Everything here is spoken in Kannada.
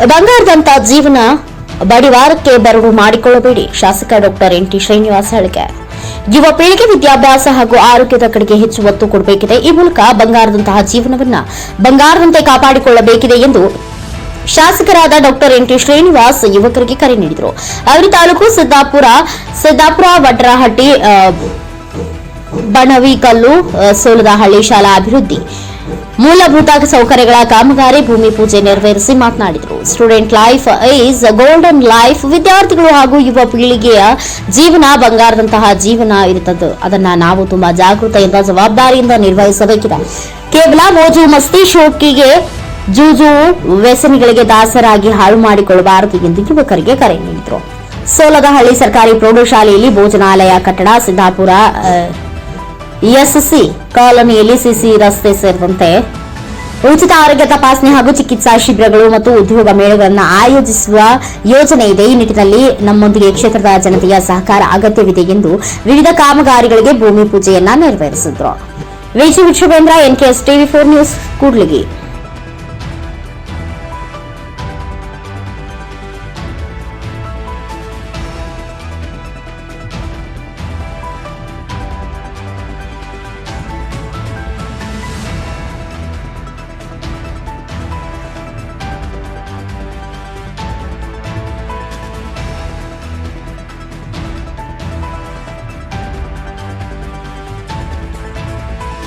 ಬಂಗಾರದಂತ ಜೀವನ ಬಡಿವಾರಕ್ಕೆ ಬರಡು ಮಾಡಿಕೊಳ್ಳಬೇಡಿ. ಶಾಸಕ ಡಾಕ್ಟರ್ ಎನ್ ಟಿ ಶ್ರೀನಿವಾಸ್ ಹೇಳಿಕೆ. ಯುವ ಪೀಳಿಗೆ ವಿದ್ಯಾಭ್ಯಾಸ ಹಾಗೂ ಆರೋಗ್ಯದ ಕಡೆಗೆ ಹೆಚ್ಚು ಒತ್ತು ಕೊಡಬೇಕಿದೆ. ಈ ಮೂಲಕ ಬಂಗಾರದಂತಹ ಜೀವನವನ್ನ ಬಂಗಾರದಂತೆ ಕಾಪಾಡಿಕೊಳ್ಳಬೇಕಿದೆ ಎಂದು ಶಾಸಕರಾದ ಡಾಕ್ಟರ್ ಎನ್ ಟಿ ಶ್ರೀನಿವಾಸ್ ಯುವಕರಿಗೆ ಕರೆ ನೀಡಿದರು. ಅವರ ತಾಲೂಕು ಸಿದ್ದಾಪುರ ಸಿದ್ದಾಪುರ ವಡ್ರಹಟ್ಟಿ ಬಣವಿಕಲ್ಲು ಸೋಲದಹಳ್ಳಿ ಶಾಲಾ ಅಭಿವೃದ್ಧಿ. ಮೂಲಭೂತ ಸೌಕರ್ಯಗಳ ಕಾಮಗಾರಿ, ಭೂಮಿ ಪೂಜೆ ನೆರವೇರಿಸಿ ಮಾತನಾಡಿದರು. Student life is golden life ವಿದ್ಯಾರ್ಥಿಗಳು ಹಾಗೂ ಯುವ ಪೀಳಿಗೆಯ ಜೀವನ ಬಂಗಾರದಂತಹ ಜೀವನ ಇರುತ್ತದೆ. ಅದನ್ನ ನಾವು ತುಂಬಾ ಜಾಗೃತೆಯಿಂದ, ಜವಾಬ್ದಾರಿಯಿಂದ ನಿರ್ವಹಿಸಬೇಕಿದೆ. ಕೇವಲ ಮೋಜು ಮಸ್ತಿ ಶೋಕಿಗೆ ಜೂಜು ವ್ಯಸನಿಗಳಿಗೆ ದಾಸರಾಗಿ ಹಾಳು ಮಾಡಿಕೊಳ್ಳಬಾರದು ಎಂದು ಯುವಕರಿಗೆ ಕರೆ ನೀಡಿದರು. ಸೋಲದಹಳ್ಳಿ ಸರ್ಕಾರಿ ಪ್ರೌಢಶಾಲೆಯಲ್ಲಿ ಭೋಜನಾಲಯ ಕಟ್ಟಡ, ಸಿದ್ದಾಪುರ ಎಸ್ಸಿ ಕಾಲೋನಿಯಲ್ಲಿ ಸಿಸಿ ರಸ್ತೆ ಸೇರಿದಂತೆ ಉಚಿತ ಆರೋಗ್ಯ ತಪಾಸಣೆ ಹಾಗೂ ಚಿಕಿತ್ಸಾ ಶಿಬಿರಗಳು ಮತ್ತು ಉದ್ಯೋಗ ಮೇಳಗಳನ್ನು ಆಯೋಜಿಸುವ ಯೋಜನೆ ಇದೆ. ಈ ನಿಟ್ಟಿನಲ್ಲಿ ನಮ್ಮೊಂದಿಗೆ ಕ್ಷೇತ್ರದ ಜನತೆಯ ಸಹಕಾರ ಅಗತ್ಯವಿದೆ ಎಂದು ವಿವಿಧ ಕಾಮಗಾರಿಗಳಿಗೆ ಭೂಮಿ ಪೂಜೆಯನ್ನ ನೆರವೇರಿಸಿದ್ರು. Viji Vishwendra NKS TV four news, Kudligi.